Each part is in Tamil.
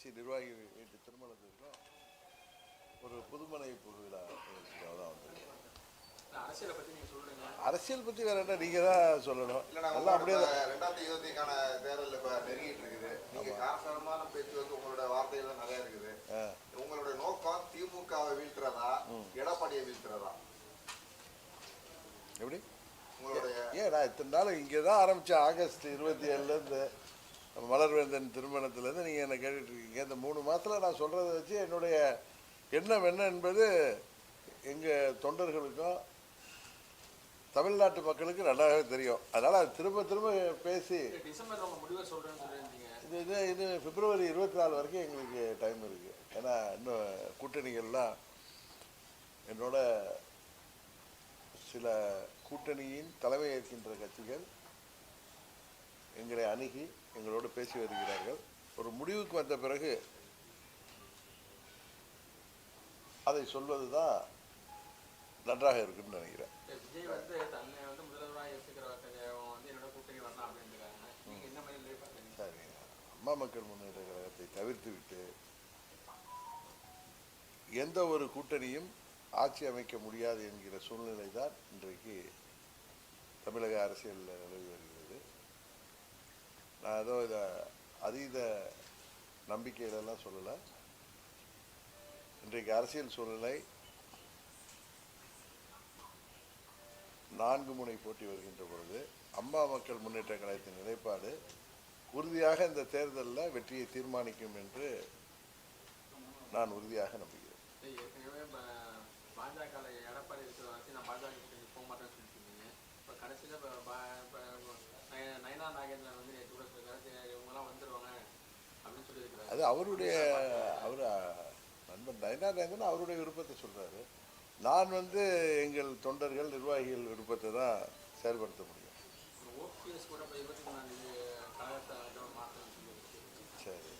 கட்சி நிர்வாகி வீட்டு திருமணத்திற்கும் ஒரு புதுமனை புதுவிழா நிகழ்ச்சிக்காக தான் வந்திருக்கேன் இல்ல, அரசியலை பத்தி நீங்க பற்றி வேற என்ன? நீங்கள் தான் சொல்லணும். எல்லாம் அப்படியே உங்களோட ரெண்டாயிரத்தி இருபத்திக்கான தேர்தல் இப்ப நெருங்கிட்டு இருக்குது. நீங்க காரசாரமான பேச்சு வந்து உங்களோட வார்த்தைகள் நிறைய இருக்குது. ஆ. உங்களுடைய நோக்கம் திமுகவை வீழ்த்துறதா எடப்பாடியை வீழ்த்துறதா? எப்படி? உங்களுடைய ஏன் நான் இத்தனை நாள் இங்கே தான் ஆரம்பித்தேன் ஆகஸ்ட் இருபத்தி ஏழுலேருந்து மலர்வேந்தன் திருமணத்துலேருந்து நீங்கள் என்னை கேட்டுட்டு இருக்கீங்க இந்த மூணு மாதத்தில் நான் சொல்கிறத வச்சு என்னுடைய எண்ணம் என்ன என்பது எங்கள் தொண்டர்களுக்கும் தமிழ்நாட்டு மக்களுக்கு நல்லாவே தெரியும். அதனால் அது திரும்ப திரும்ப பேசி இது இது இது பிப்ரவரி இருபத்தி நாலு வரைக்கும் எங்களுக்கு டைம் இருக்குது ஏன்னா இன்னும் கூட்டணிகள்லாம் என்னோட சில கூட்டணியின் தலைமை ஏற்கின்ற கட்சிகள் எங்களை அணுகி எங்களோடு பேசி வருகிறார்கள். ஒரு முடிவுக்கு வந்த பிறகு அதை சொல்வது தான் நன்றாக இருக்குன்னு நினைக்கிறேன். சரி அம்மா மக்கள் முன்னேற்ற கழகத்தை தவிர்த்து விட்டு எந்த ஒரு கூட்டணியும் ஆட்சி அமைக்க முடியாது என்கிற சூழ்நிலை தான் இன்றைக்கு தமிழக அரசியலில் நிலவி நான் ஏதோ இதை அதீத நம்பிக்கையிலலாம் சொல்லலை. இன்றைக்கு அரசியல் சூழ்நிலை நான்கு முனை போட்டி வருகின்ற பொழுது அம்மா மக்கள் முன்னேற்ற கழகத்தின் நிலைப்பாடு உறுதியாக இந்த தேர்தலில் வெற்றியை தீர்மானிக்கும் என்று நான் உறுதியாக நம்புகிறேன். பாஜக எடப்பாடி இருக்கிற வரைக்கும் நான் பாஜக போக மாட்டேன்னு சொல்லிட்டு இப்போ கடைசியில் நயனா நாகேந்திரன் வந்து நேற்று கூட சொல்லியிருக்காரு இவங்கெல்லாம் வந்துருவாங்க அப்படின்னு அது அவருடைய அவர் நண்பன் நயனாரேந்தன் அவருடைய விருப்பத்தை சொல்றாரு. நான் வந்து எங்கள் தொண்டர்கள் நிர்வாகிகள் விருப்பத்தை தான் செயல்படுத்த முடியும். ஓபிஎஸ் கூட இருபத்தி மூணாம் தேதி கழகத்தை சரி.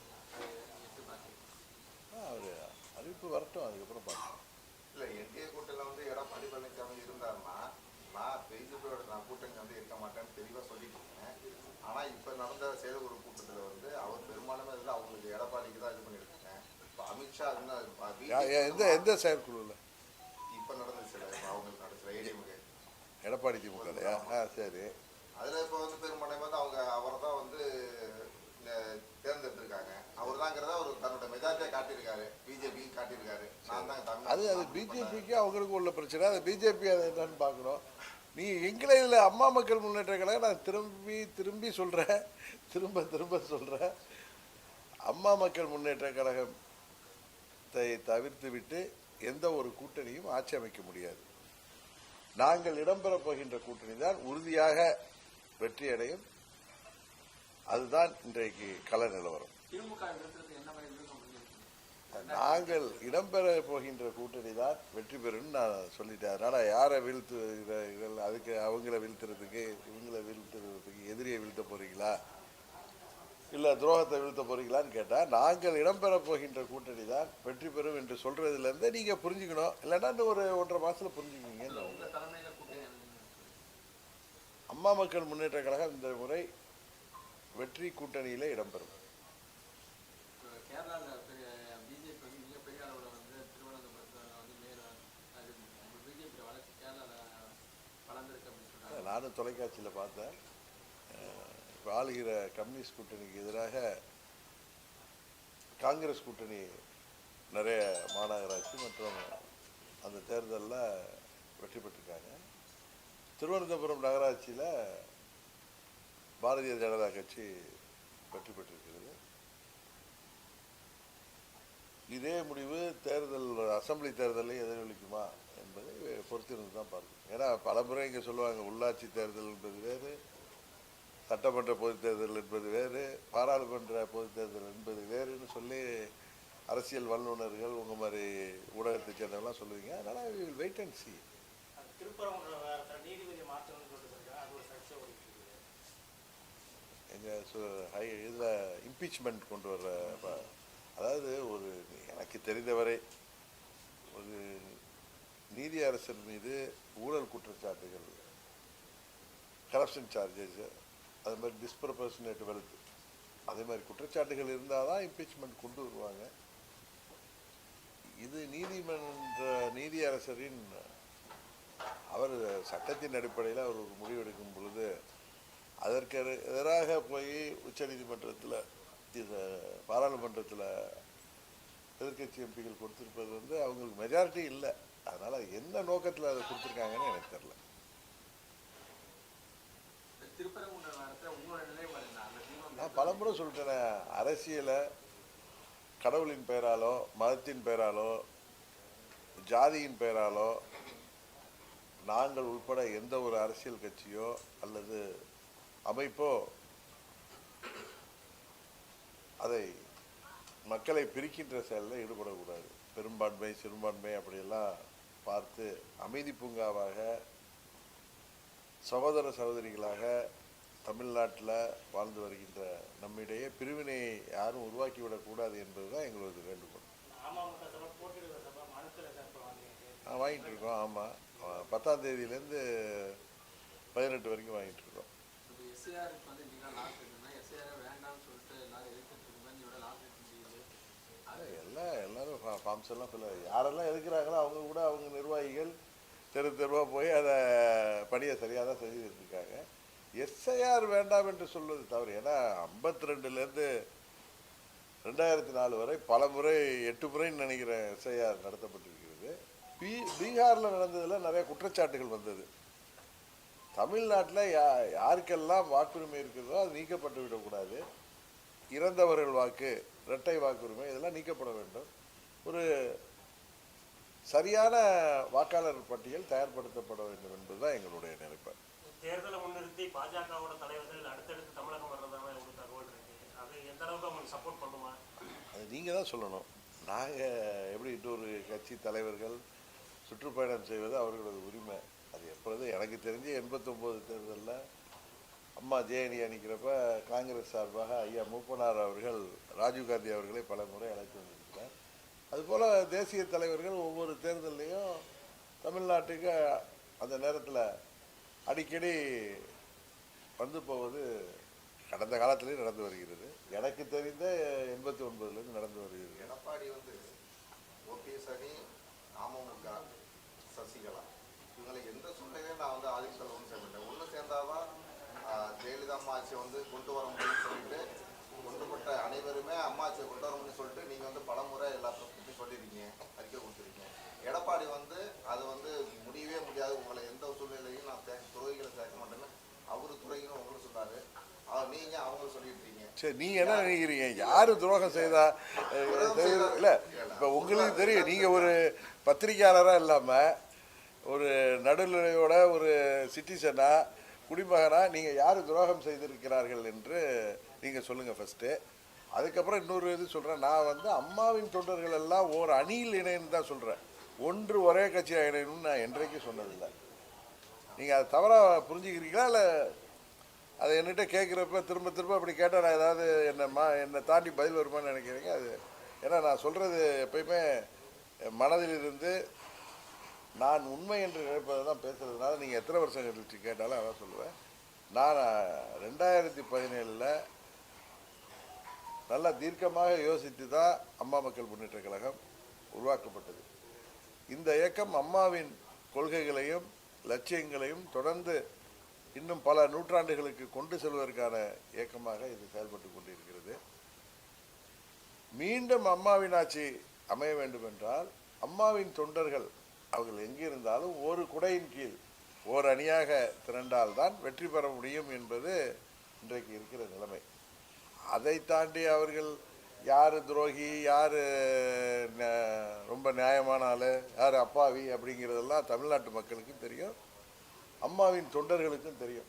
அவர் அறிவிப்பு வரட்டும் அதுக்கப்புறம் பார்க்கலாம். இல்ல என்டிஏ கூட்டணியில வந்து எடப்பாடி பழனிசாமி இருந்தாருன்னா நான் பிஜேபியோட நான் கூட்டணி வந்து இருக்க மாட்டேன்னு தெளிவா சொல்லிட்டு இருக்கேன். ஆனா இப்ப நடந்த செயல்குழு கூட்டத்துல வந்து அவர் பெரும்பாலுமே இதுல அவங்களுக்கு எடப்பாடிக்கு தான் இது பண்ணிருக்கேன் இப்ப அமித்ஷா யா- எந்த எந்த செயற்குழுவில் இப்ப நடந்த சில அவங்களுக்கு நடந்த ஏடிஎம்கே எடப்பாடி திமுகலையா ஆ சரி. அதுல இப்ப வந்து பெரும்பான்மை வந்து அவங்க அவரை தான் வந்து தேர்ந்தெடுத்திருக்காங்க. அவர் தாங்கிறத அவர் தன்னோட மெஜாரிட்டியா காட்டியிருக்காரு. பிஜேபி காட்டியிருக்காரு. நான் தான் அது அது பிஜேபிக்கு அவங்களுக்கு உள்ள பிரச்சனை. அது பிஜேபி அதை என்னன்னு பார்க்கணும். நீ எங்களை இதில் அம்மா மக்கள் முன்னேற்ற கழகம் நான் திரும்பி திரும்பி சொல்கிறேன் திரும்ப திரும்ப சொல்கிறேன் அம்மா மக்கள் முன்னேற்ற கழகத்தை தவிர்த்து விட்டு எந்த ஒரு கூட்டணியும் ஆட்சி அமைக்க முடியாது. நாங்கள் இடம்பெறப் போகின்ற கூட்டணி தான் உறுதியாக வெற்றியடையும். அதுதான் இன்றைக்கு கள நிலவரம் திமுக நிறுத்துறதுக்கு என்ன மாதிரி விருப்பம் பண்ணியிருக்கீங்க நாங்கள் இடம்பெற போகின்ற கூட்டணி தான் வெற்றி பெறும்னு நான் சொல்லிட்டேன். அதனால யாரை வீழ்த்து அதுக்கு அவங்கள வீழ்த்துறதுக்கு இவங்கள வீழ்த்துறதுக்கு எதிரியை வீழ்த்த போகிறீங்களா இல்லை துரோகத்தை வீழ்த்த போகிறீங்களான்னு கேட்டால் நாங்கள் இடம்பெற போகின்ற கூட்டணி தான் வெற்றி பெறும் என்று சொல்கிறதுலேருந்து நீங்கள் புரிஞ்சுக்கணும். இல்லைன்னா இந்த ஒரு ஒன்றரை மாதத்தில் புரிஞ்சுக்கிங்க அம்மா மக்கள் முன்னேற்ற கழகம் இந்த முறை வெற்றி கூட்டணியில் இடம்பெறும். கேரளாவில் பெரிய பிஜேபி வந்து மிகப்பெரிய அளவில் வந்து திருவனந்தபுரத்தில் வந்து மேல அது பிஜேபி வளர்ச்சி கேரளாவில் வளர்ந்துருக்கு அப்படின்னு சொல்றாங்க நானும் தொலைக்காட்சியில் பார்த்தேன். இப்போ ஆளுகிற கம்யூனிஸ்ட் கூட்டணிக்கு எதிராக காங்கிரஸ் கூட்டணி நிறைய மாநகராட்சி மற்றும் அந்த தேர்தலில் வெற்றி பெற்றிருக்காங்க. திருவனந்தபுரம் நகராட்சியில் பாரதிய ஜனதா கட்சி வெற்றி பெற்றிருக்கிறது. இதே முடிவு தேர்தல் அசம்பிளி தேர்தலை எதிரொலிக்குமா? பொறுத்திருந்து தான் பார்க்கணும் ஏன்னா பல முறை இங்கே சொல்லுவாங்க உள்ளாட்சி தேர்தல் என்பது வேறு சட்டமன்ற பொதுத் தேர்தல் என்பது வேறு பாராளுமன்ற பொதுத் தேர்தல் என்பது வேறுன்னு சொல்லி அரசியல் வல்லுநர்கள் உங்கள் மாதிரி ஊடகத்தை சேர்ந்தவங்களாம் சொல்லுவீங்க. அதனால் வெயிட் அண்ட் சி எங்கள் ஹை இதில் இம்பீச்மெண்ட் கொண்டு வர்ற ப- அதாவது ஒரு எனக்கு தெரிந்தவரை ஒரு நீதியரசர் மீது ஊழல் குற்றச்சாட்டுகள் கரப்ஷன் சார்ஜஸ் அது மாதிரி டிஸ்ப்ரப்பர்ஷனேட் வெல்த் அதே மாதிரி குற்றச்சாட்டுகள் இருந்தால் தான் இம்பீச்மெண்ட் கொண்டு வருவாங்க. இது நீதிமன்ற நீதியரசரின் அவர் சட்டத்தின் அடிப்படையில் அவர் ஒரு முடிவெடுக்கும் பொழுது அதற்கு எதிராக போய் உச்சநீதிமன்றத்தில் இது பாராளுமன்றத்தில் எதிர்க்கட்சி எம்பிகள் கொடுத்திருப்பது வந்து அவங்களுக்கு மெஜாரிட்டி இல்லை. அதனால் என்ன நோக்கத்தில் அதை கொடுத்துருக்காங்கன்னு எனக்கு தெரில நான் பலமுறை சொல்லிட்டேனே அரசியலை கடவுளின் பெயராலோ மதத்தின் பெயராலோ ஜாதியின் பெயராலோ நாங்கள் உட்பட எந்த ஒரு அரசியல் கட்சியோ அல்லது அமைப்போ அதை மக்களை பிரிக்கின்ற செயலில் ஈடுபடக்கூடாது. பெரும்பான்மை சிறுபான்மை அப்படியெல்லாம் பார்த்து அமைதி பூங்காவாக சகோதர சகோதரிகளாக தமிழ்நாட்டில் வாழ்ந்து வருகின்ற நம்மிடையே பிரிவினையை யாரும் உருவாக்கிவிடக்கூடாது என்பதுதான் எங்களது வேண்டுகோள். வாங்கிட்டு இருக்கோம் ஆமாம் பத்தாம் தேதியிலேருந்து பதினெட்டு வரைக்கும் வாங்கிட்டு இருக்கோம். எல்லாம் எல்லாரும் ஃபார்ம்ஸ் எல்லாம் ஃபில் யாரெல்லாம் எதுக்குறாங்களோ அவங்க கூட அவங்க நிர்வாகிகள் தெரு தெருவாக போய் அதை பணியை சரியாக தான் செஞ்சுட்டு இருக்காங்க எஸ்ஐஆர் வேண்டாம் என்று சொல்வது தவறு. ஏன்னா ஐம்பத்தி ரெண்டுலேருந்து ரெண்டாயிரத்தி நாலு வரை பல முறை எட்டு முறைன்னு நினைக்கிறேன் எஸ்ஐஆர் நடத்தப்பட்டிருக்கிறது. பீ பீகாரில் நடந்ததில் நிறைய குற்றச்சாட்டுகள் வந்தது. தமிழ்நாட்டில் யா யாருக்கெல்லாம் வாக்குரிமை இருக்கிறதோ அது நீக்கப்பட்டு விடக்கூடாது இறந்தவர்கள் வாக்கு இரட்டை வாக்குரிமை இதெல்லாம் நீக்கப்பட வேண்டும். ஒரு சரியான வாக்காளர் பட்டியல் தயார்படுத்தப்பட வேண்டும் என்பதுதான் எங்களுடைய நிலைப்பாடு தேர்தலை முன்னிறுத்தி பாஜகவோட தலைவர்கள் அடுத்தடுத்து தமிழகம் வர்றதான ஒரு தகவல் இருக்கு. அது எந்த அளவுக்கு அவங்களுக்கு சப்போர்ட் பண்ணுமா? அது நீங்கள் தான் சொல்லணும். நாங்கள் எப்படி இன்னொரு கட்சி தலைவர்கள் சுற்றுப்பயணம் செய்வது அவர்களது உரிமை. அது எப்பொழுது எனக்கு தெரிஞ்சு எண்பத்தொம்போது தேர்தலில் அம்மா ஜேஎனி அணிக்கிறப்ப காங்கிரஸ் சார்பாக ஐயா மூப்பனார் அவர்கள் ராஜீவ்காந்தி அவர்களை பல முறை அழைத்து வந்திருக்கிறார். அதுபோல் தேசிய தலைவர்கள் ஒவ்வொரு தேர்தல்லையும் தமிழ்நாட்டுக்கு அந்த நேரத்தில் அடிக்கடி வந்து போவது கடந்த காலத்திலேயே நடந்து வருகிறது. எனக்கு தெரிந்த எண்பத்தி ஒன்பதுலேருந்து நடந்து வருகிறது. எடப்பாடி வந்து ஓபிஎஸ் அணி அமமுக சசிகலா இவங்களை எந்த சூழ்நிலையும் நான் வந்து ஆதிக்கத்தில் ஒன்று சேர்ந்தேன் ஒன்று சேர்ந்தாதான் ஜெயலலிதா அம்மாச்சியை வந்து கொண்டு வர முடியும்னு சொல்லிட்டு கொண்டுபட்ட அனைவருமே அம்மாச்சியை கொண்டு வர முடியும்னு சொல்லிட்டு நீங்கள் வந்து பலமுறை எல்லாத்தையும் சொல்லியிருக்கீங்க அறிக்கை கொடுத்துருக்கீங்க. எடப்பாடி வந்து அது வந்து முடியவே முடியாது. உங்களை எந்த சூழ்நிலையும் நான் சே- துறைகளை சேர்க்க மாட்டேன்னு அவரு துறைகளும் உங்களுக்கு சொன்னாரு. அவர் நீங்க அவங்க சொல்லிட்டு இருக்கீங்க சரி நீங்க என்ன நினைக்கிறீங்க? யாரு துரோகம் செய்தா? இல்ல இப்ப உங்களுக்கு தெரியும் நீங்க ஒரு பத்திரிகையாளரா இல்லாம ஒரு நடுநிலையோட ஒரு சிட்டிசனா குடிமகனா நீங்கள் யார் துரோகம் செய்திருக்கிறார்கள் என்று நீங்கள் சொல்லுங்கள் ஃபஸ்ட்டு அதுக்கப்புறம் இன்னொரு இது சொல்கிறேன் நான் வந்து அம்மாவின் தொண்டர்கள் எல்லாம் ஒரு அணியில் இணைன்னு தான் சொல்கிறேன் ஒன்று ஒரே கட்சியாக இணையணும்னு நான் என்றைக்கும் சொன்னதில்லை. நீங்கள் அதை தவறாக புரிஞ்சுக்கிறீங்களா? இல்லை அதை என்கிட்ட கேட்குறப்ப திரும்ப திரும்ப அப்படி கேட்டால் நான் ஏதாவது என்னை மா என்னை தாண்டி பதில் வருமான்னு நினைக்கிறீங்க? அது ஏன்னா நான் சொல்கிறது எப்பயுமே மனதிலிருந்து மனதில் இருந்து நான் உண்மை என்று நினைப்பதை தான் பேசுறதுனால நீங்கள் எத்தனை வருஷம் கழிச்சு கேட்டாலும் அதான் சொல்லுவேன். நான் ரெண்டாயிரத்தி பதினேழில் நல்லா தீர்க்கமாக யோசித்து தான் அம்மா மக்கள் முன்னேற்ற கழகம் உருவாக்கப்பட்டது. இந்த இயக்கம் அம்மாவின் கொள்கைகளையும் லட்சியங்களையும் தொடர்ந்து இன்னும் பல நூற்றாண்டுகளுக்கு கொண்டு செல்வதற்கான இயக்கமாக இது செயல்பட்டு கொண்டிருக்கிறது. மீண்டும் அம்மாவின் ஆட்சி அமைய வேண்டும் என்றால் அம்மாவின் தொண்டர்கள் அவர்கள் எங்கிருந்தாலும் ஒரு குடையின் கீழ் ஓர் அணியாக திரண்டால்தான் வெற்றி பெற முடியும் என்பது இன்றைக்கு இருக்கிற நிலைமை. அதை தாண்டி அவர்கள் யார் துரோகி யார் ரொம்ப நியாயமான ஆள் யார் அப்பாவி அப்படிங்கிறதெல்லாம் தமிழ்நாட்டு மக்களுக்கும் தெரியும் அம்மாவின் தொண்டர்களுக்கும் தெரியும்.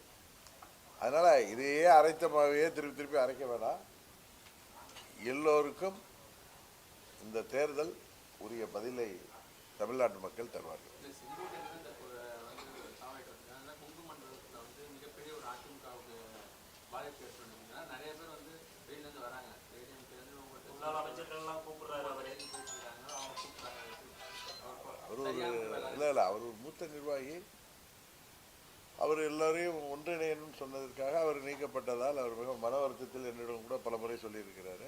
அதனால் இதையே அரைத்த மாவையே திருப்பி திருப்பி அரைக்க வேணாம். எல்லோருக்கும் இந்த தேர்தல் உரிய பதிலை தமிழ்நாட்டு மக்கள் தருவார்கள். அவர் ஒரு இல்லை இல்லை அவர் ஒரு மூத்த நிர்வாகி. அவர் எல்லாரையும் ஒன்றிணையணும்னு சொன்னதற்காக அவர் நீக்கப்பட்டதால் அவர் மிக மன வருத்தத்தில் என்னிடம் கூட பல முறை சொல்லியிருக்கிறாரு.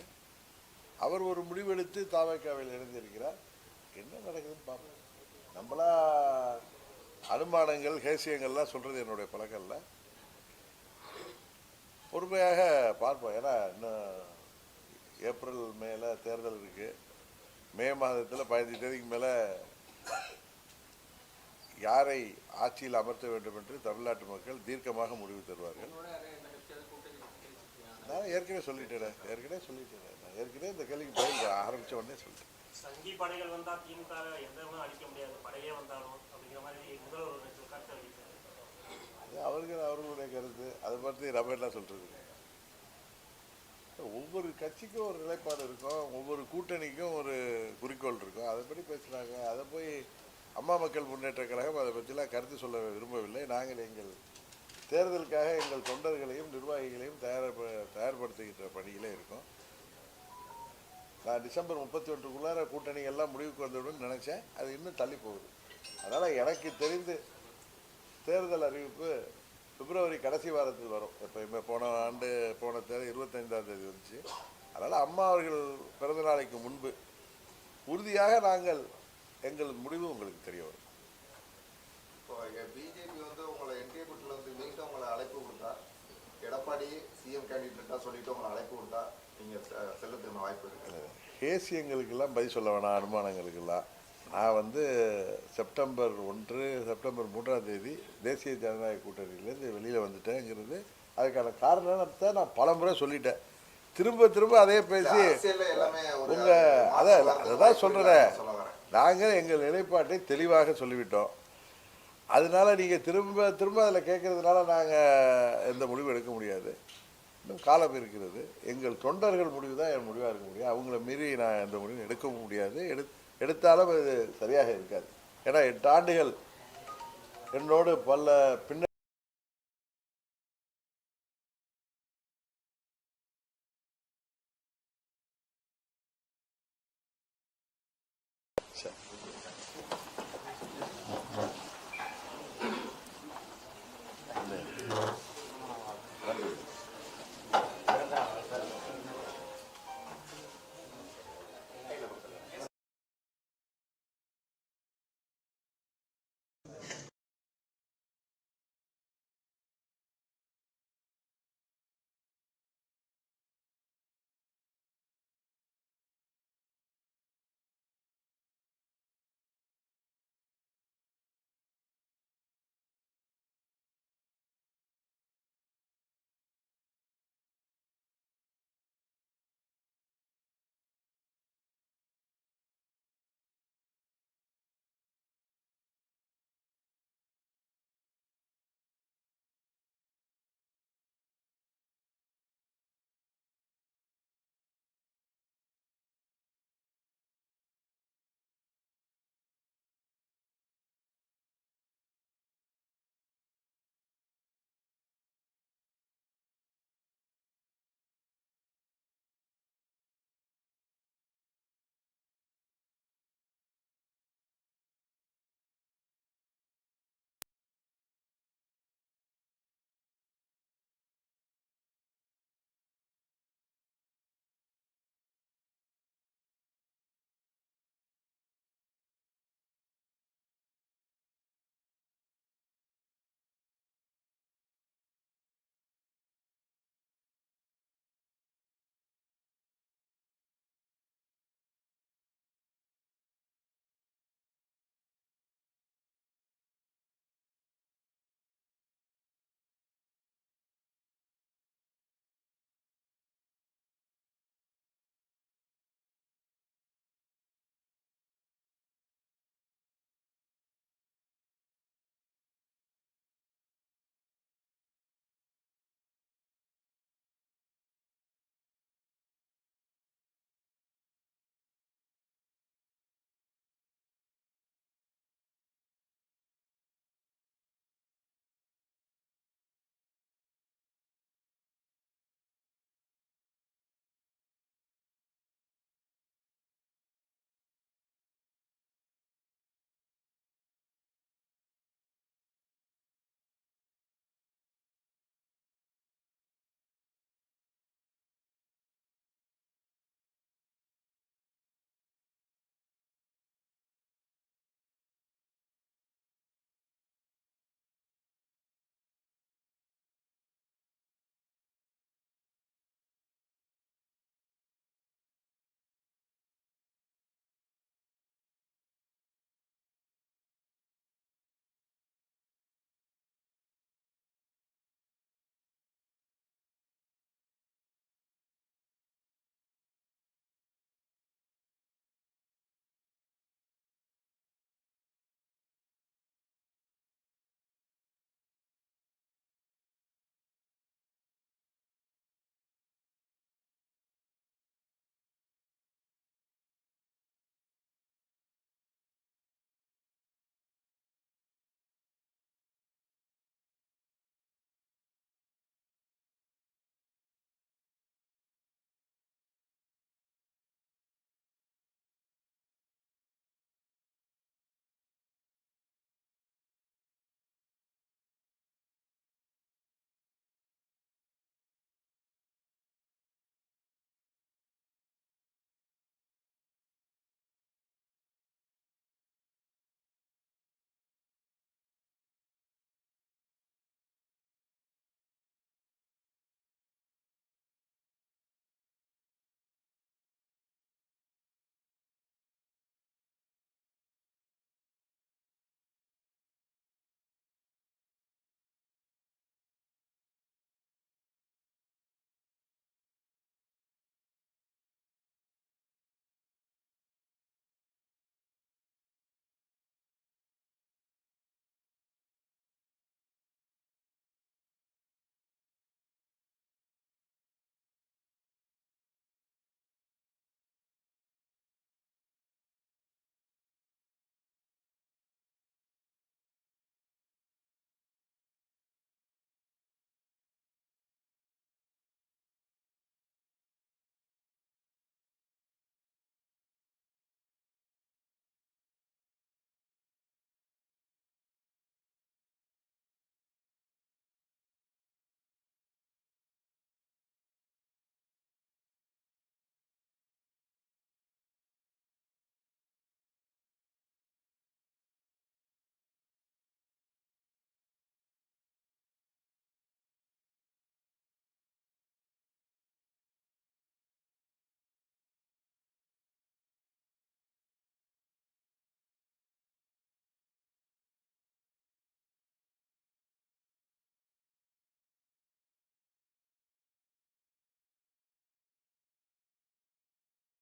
அவர் ஒரு முடிவெடுத்து தாவேக்காவில் இணைந்திருக்கிறார். என்ன நடக்குதுன்னு பார்ப்போம். நம்மளா அனுமானங்கள் ஹேசியங்கள்லாம் சொல்கிறது என்னுடைய பழக்கம் இல்லை. பொறுமையாக பார்ப்போம். ஏன்னா இன்னும் ஏப்ரல் மேல தேர்தல் இருக்கு. மே மாதத்தில் பதினஞ்சு தேதிக்கு மேலே யாரை ஆட்சியில் அமர்த்த வேண்டும் என்று தமிழ்நாட்டு மக்கள் தீர்க்கமாக முடிவு தருவார்கள். நான் ஏற்கனவே சொல்லிட்டேன் ஏற்கனவே சொல்லிட்டேன். நான் ஏற்கனவே இந்த கேள்விக்கு பதில் ஆரம்பிச்ச உடனே சொல்லிட்டேன். சங்கி படைகள் வந்தா திமுக எந்த அழிக்க முடியாது. படையே வந்தாலும் அப்படிங்கிற மாதிரி முதல்வர் கருத்து அது அவர்கள் அவர்களுடைய கருத்து. அதை பற்றி நம்ம என்ன சொல்றது ஒவ்வொரு கட்சிக்கும் ஒரு நிலைப்பாடு இருக்கும். ஒவ்வொரு கூட்டணிக்கும் ஒரு குறிக்கோள் இருக்கும். அதை பற்றி பேசுகிறாங்க அதை போய் அம்மா மக்கள் முன்னேற்ற கழகம் அதை பற்றிலாம் கருத்து சொல்ல விரும்பவில்லை. நாங்கள் எங்கள் தேர்தலுக்காக எங்கள் தொண்டர்களையும் நிர்வாகிகளையும் தயார் தயார்படுத்துகின்ற பணியிலே இருக்கோம். நான் டிசம்பர் முப்பத்தி ஒன்றுக்குள்ளார கூட்டணி எல்லாம் முடிவுக்கு வந்துவிடும் நினச்சேன். அது இன்னும் தள்ளி போகுது. அதனால் எனக்கு தெரிந்து தேர்தல் அறிவிப்பு பிப்ரவரி கடைசி வாரத்தில் வரும். எப்பயுமே போன ஆண்டு போன தேதி இருபத்தைந்தாம் தேதி வந்துச்சு. அதனால் அம்மா அவர்கள் பிறந்த நாளைக்கு முன்பு உறுதியாக நாங்கள் எங்கள் முடிவு உங்களுக்கு தெரிய வரும். பிஜேபி வந்து உங்களை என்டிஏ கூட்டில் வந்து மீண்டும் உங்களை அழைப்பு கொடுத்தா எடப்பாடி சிஎம் கேண்டிடேட்டாக சொல்லிட்டு உங்களை அழைப்பு கொடுத்தா நீங்கள் செல்லுறதுக்கு வாய்ப்பு இருக்கு. கேசியங்களுக்கெல்லாம் பதில் சொல்ல வேணாம் அனுமானங்களுக்கெல்லாம். நான் வந்து செப்டம்பர் ஒன்று செப்டம்பர் மூன்றாம் தேதி தேசிய ஜனநாயக கூட்டணியிலேருந்து வெளியில் வந்துட்டேங்கிறது அதுக்கான காரணத்தை நான் பல முறை சொல்லிட்டேன். திரும்ப திரும்ப அதே பேசி அரசியல்ல எல்லாமே ஒரு உங்க அதான் வரேன். நாங்கள் எங்கள் நிலைப்பாட்டை தெளிவாக சொல்லிவிட்டோம். அதனால நீங்கள் திரும்ப திரும்ப அதில் கேட்கறதுனால நாங்கள் எந்த முடிவும் எடுக்க முடியாது. இன்னும் காலம் இருக்கிறது. எங்கள் தொண்டர்கள் முடிவு தான் என் முடிவாக இருக்க முடியும். அவங்கள மீறி நான் எந்த முடிவும் எடுக்கவும் முடியாது. எடு எடுத்தாலும் அது சரியாக இருக்காது. ஏன்னா எட்டு ஆண்டுகள் என்னோடு பல பின்ன